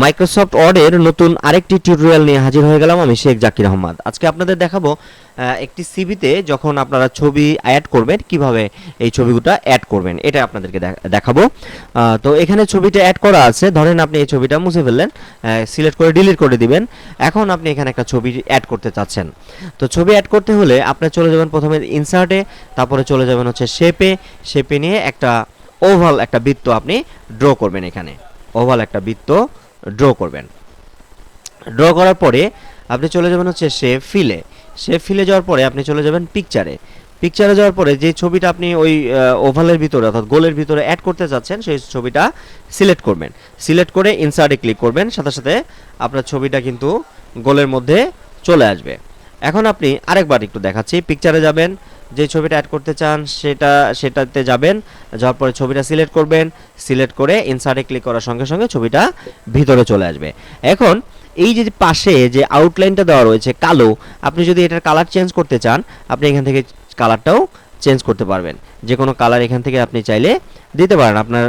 Microsoft ওয়ার্ডের নতুন আরেকটি টিউটোরিয়াল নিয়ে হাজির হয়ে গেলাম আমি শেখ জাকির আহমদ। আজকে আপনাদের দেখাবো একটি সিভিতে যখন আপনারা ছবি অ্যাড করবেন, কীভাবে এই ছবিগুলো অ্যাড করবেন, এটা আপনাদেরকে দেখ- দেখাবো। তো এখানে ছবিটা অ্যাড করা আছে, ধরেন আপনি এই ছবিটা মুছে ফেললেন সিলেক্ট করে ডিলিট করে দিবেন। এখন আপনি এখানে একটা ছবি অ্যাড করতে চাচ্ছেন। তো ছবি অ্যাড করতে হলে আপনি চলে যাবেন প্রথমে ইনসার্টে তারপরে চলে যাবেন হচ্ছে শেপে শেপে নিয়ে একটা ওভাল একটা বৃত্ত আপনি ড্র করবেন এখানে। ওভাল একটা বৃত্ত ড্র করবেন। ড্র করার পরে আপনি চলে যাবেন হচ্ছে সে ফিলে সে ফিলে যাওয়ার পরে আপনি চলে যাবেন পিকচারে পিকচারে যাওয়ার পরে যে ছবিটা আপনি ওই ওভালের ভিতরে অর্থাৎ গোলের ভিতরে অ্যাড করতে চাচ্ছেন, সেই ছবিটা সিলেক্ট করবেন। সিলেক্ট করে ইনসার্টে ক্লিক করবেন, সাথে সাথে আপনার ছবিটা কিন্তু গোলের মধ্যে চলে আসবে। এখন আপনি আরেকবার একটু দেখাচ্ছি। পিকচারে যাবেন, যে ছবিটা অ্যাড করতে চান সেটা, সেটাতে যাবেন, যাওয়ার পরে ছবিটা সিলেক্ট করবেন সিলেক্ট করে ইনসার্টে ক্লিক করার সঙ্গে সঙ্গে ছবিটা ভিতরে চলে আসবে। এখন এই যে পাশে যে আউটলাইনটা দেওয়া রয়েছে কালো, আপনি যদি এটার কালার চেঞ্জ করতে চান, আপনি এখান থেকে কালারটাও চেঞ্জ করতে পারবেন। যে কোনো কালার এখান থেকে আপনি চাইলে দিতে পারেন। আপনার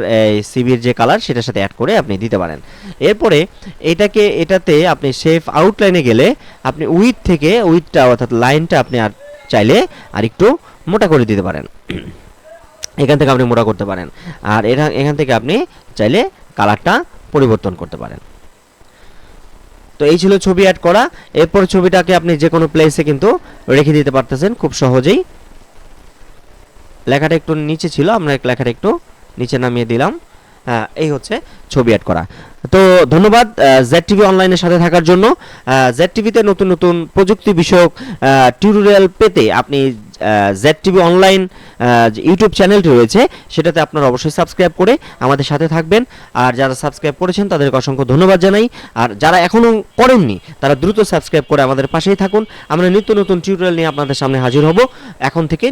সিবির যে কালার সেটার সাথে অ্যাড করে আপনি দিতে পারেন। এরপরে এটাকে, এটাতে আপনি শেফ আউটলাইনে গেলে আপনি উইথ থেকে উইথটা অর্থাৎ লাইনটা আপনি আর চাইলে আর একটু মোটা করে দিতে পারেন। এখান থেকে আপনি মোটা করতে পারেন। আর এটা এখান থেকে আপনি চাইলে কালারটা পরিবর্তন করতে পারেন। তো এই ছিল ছবি অ্যাড করা। এরপর ছবিটাকে আপনি যে কোনো প্লেসে কিন্তু রেখে দিতে পারতেছেন। খুব সহজেই লেখাটা একটু নিচে ছিল, আমরা লেখাটা একটু নিচে নামিয়ে দিলাম। এই হচ্ছে ছবি অ্যাড করা। তো ধন্যবাদ জেড টিভি অনলাইনের সাথে থাকার জন্য। জেড টিভিতে নতুন নতুন প্রযুক্তি বিষয়ক টিউটোরিয়াল পেতে আপনি জেড টিভি অনলাইন ইউটিউব চ্যানেলটি রয়েছে, সেটাতে আপনারা অবশ্যই সাবস্ক্রাইব করে আমাদের সাথে থাকবেন। আর যারা সাবস্ক্রাইব করেছেন, তাদেরকে অসংখ্য ধন্যবাদ জানাই। আর যারা এখনও করেননি, তারা দ্রুত সাবস্ক্রাইব করে আমাদের পাশেই থাকুন। আমরা নিত্য নতুন টিউটোরিয়াল নিয়ে আপনাদের সামনে হাজির হব। এখন থেকে